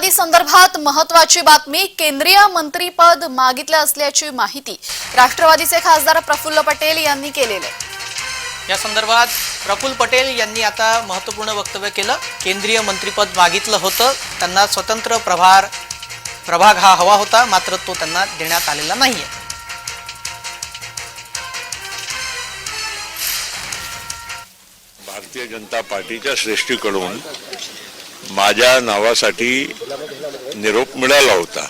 राष्ट्रवादी संदर्भात महत्वाची बातमी केंद्रीय मंत्रीपद मागितलं असल्याची माहिती राष्ट्रवादीचे खासदार प्रफुल्ल पटेल यांनी केलेलं आहे. या संदर्भात प्रफुल्ल पटेल यांनी आता महत्त्वपूर्ण वक्तव्य केलं. केंद्रीय मंत्रिपद मागितलं होतं. त्यांना स्वतंत्र प्रभार प्रभाग हा हवा होता मात्र तो त्यांना देण्यात आलेला नाहीये. भारतीय जनता पार्टीच्या श्रेष्ठीकडून माझ्या नावासाठी निरोप मिळाला होता.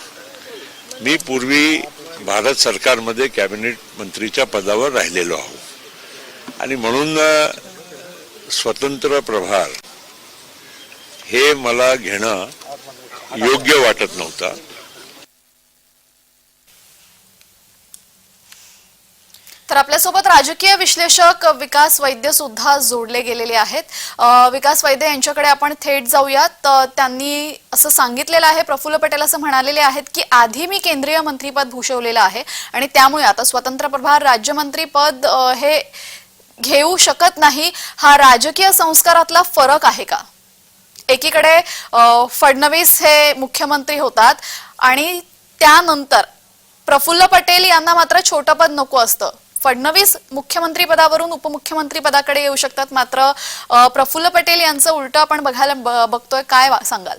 मी पूर्वी भारत सरकारमध्ये कॅबिनेट मंत्रीच्या पदावर राहिलेलो आहो. आणि म्हणून स्वतंत्र प्रभार हे मला घेणं योग्य वाटत नव्हतं. तर आपल्यासोबत राजकीय विश्लेषक विकास वैद्य सुद्धा जोडले गेलेले आहेत. विकास वैद्य यांच्याकडे आपण थेट जाऊयात त्यांनी असं सांगितलेलं आहे प्रफुल्ल पटेल असं म्हणालेले आहेत की आधी मी केंद्रीय मंत्रीपद भूषवलेलं आहे आणि त्यामुळे आता स्वतंत्र प्रभार राज्यमंत्रीपद हे घेऊ शकत नाही. हा राजकीय संस्कारातला फरक आहे का? एकीकडे फडणवीस हे मुख्यमंत्री होतात आणि त्यानंतर प्रफुल्ल पटेल यांना मात्र छोटं पद नको असतं. फडणवीस मुख्यमंत्री पदावरून उपमुख्यमंत्री पदाकडे येऊ शकतात. मात्र प्रफुल्ल पटेल यांचं उलट आपण बघायला बघतोय. काय सांगाल?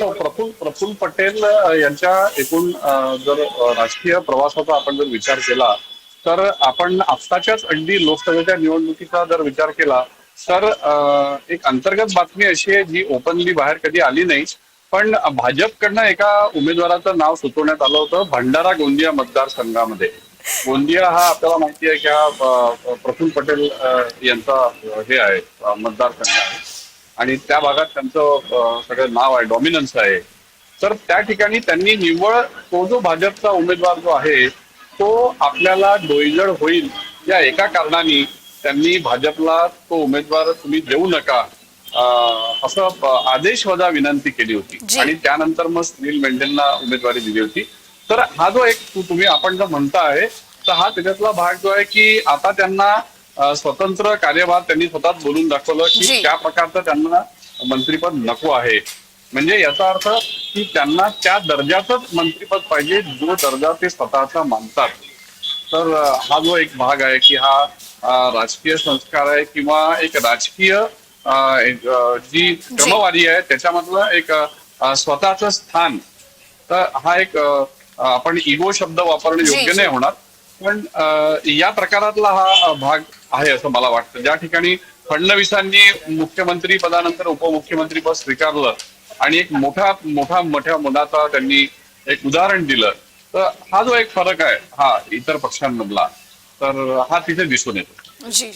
प्रफुल प्रफुल्ल पटेल यांच्या एकूण जर राजकीय प्रवासाचा आपण जर विचार केला तर आपण आत्ताच्याच अगदी लोकसभेच्या निवडणुकीचा जर विचार केला तर एक अंतर्गत बातमी अशी आहे जी ओपनली बाहेर कधी आली नाही. पण भाजपकडनं एका उमेदवाराचं नाव सुचवण्यात आलं होतं भंडारा गोंदिया मतदारसंघामध्ये. गोंदिया हा आपल्याला माहिती आहे की हा प्रफुल्ल पटेल यांचा हे आहे मतदारसंघ आहे. आणि त्या भागात त्यांचं सगळं नाव आहे डॉमिनन्स आहे. तर त्या ठिकाणी त्यांनी निव्वळ तो जो भाजपचा उमेदवार जो आहे तो आपल्याला डोईजड होईल या एका कारणाने त्यांनी भाजपला तो उमेदवार तुम्ही देऊ नका. असं अ, आदेशवजा विनंती केली होती. आणि त्यानंतर मग सुनील मेंढेंना उमेदवारी दिली होती तर हा जो एक तू- तुम्ही आपण जो म्हणताय तर हा त्याच्यातला भाग जो आहे की आता त्यांना स्वतंत्र कार्यभार त्यांनी स्वतःच बोलून दाखवलं. की त्या प्रकारचं त्यांना मंत्रीपद नको आहे म्हणजे याचा अर्थ की त्यांना त्या दर्जाचंच मंत्रीपद पाहिजे जो दर्जा ते स्वतःचा मानतात तर हा जो एक भाग आहे की हा राजकीय संस्कार आहे किंवा एक राजकीय जी क्रमवारी आहे त्याच्यामधलं एक स्वतःचं स्थान. तर हा एक आपण इगो शब्द वापरणं योग्य. नाही होणार. पण या प्रकारातला हा भाग आहे असं मला वाटतं. ज्या ठिकाणी फडणवीसांनी मुख्यमंत्री पदानंतर उपमुख्यमंत्री पद स्वीकारलं आणि एक मोठा मोठा मोठ्या मुलाचा त्यांनी एक उदाहरण दिलं तर हा जो एक फरक आहे हा इतर पक्षांमधला तर हा तिथे दिसून येतो. जी जी.